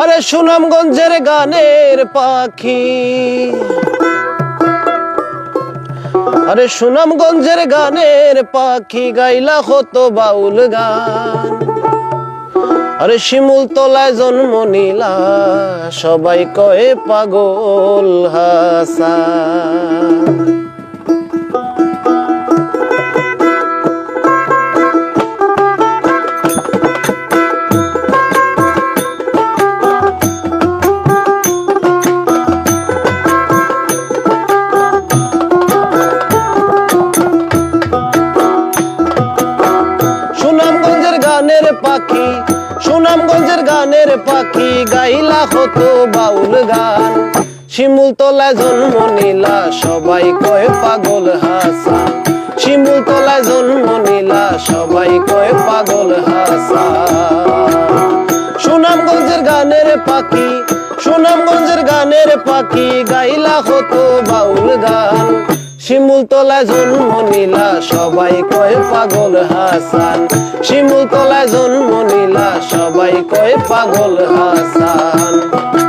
আরে সুনামগঞ্জের গানের পাখি। আরে সুনামগঞ্জের গানের পাখি গাইলা হতো বাউল গান। আরে শিমুল তলায় জন্ম নিলা, সবাই কয়ে পাগল হাসান। গানের পাখি, সুনামগঞ্জের গানের পাখি, গাইলা হতো বাউল গান। শিমুল তলায় জন্ম নিলা, সবাই কয় পাগল হাসান। শিমুল তলায় জন্ম নিলা, সবাই কয় পাগল হাসান। সুনামগঞ্জের গানের পাখি, সুনামগঞ্জের গানের পাখি, গাইলা হতো বাউল গান। শিমুল তলায় জন্ম নিলা, সবাই কয় পাগল হাসান। শিমুল কয় পাগল হাসান?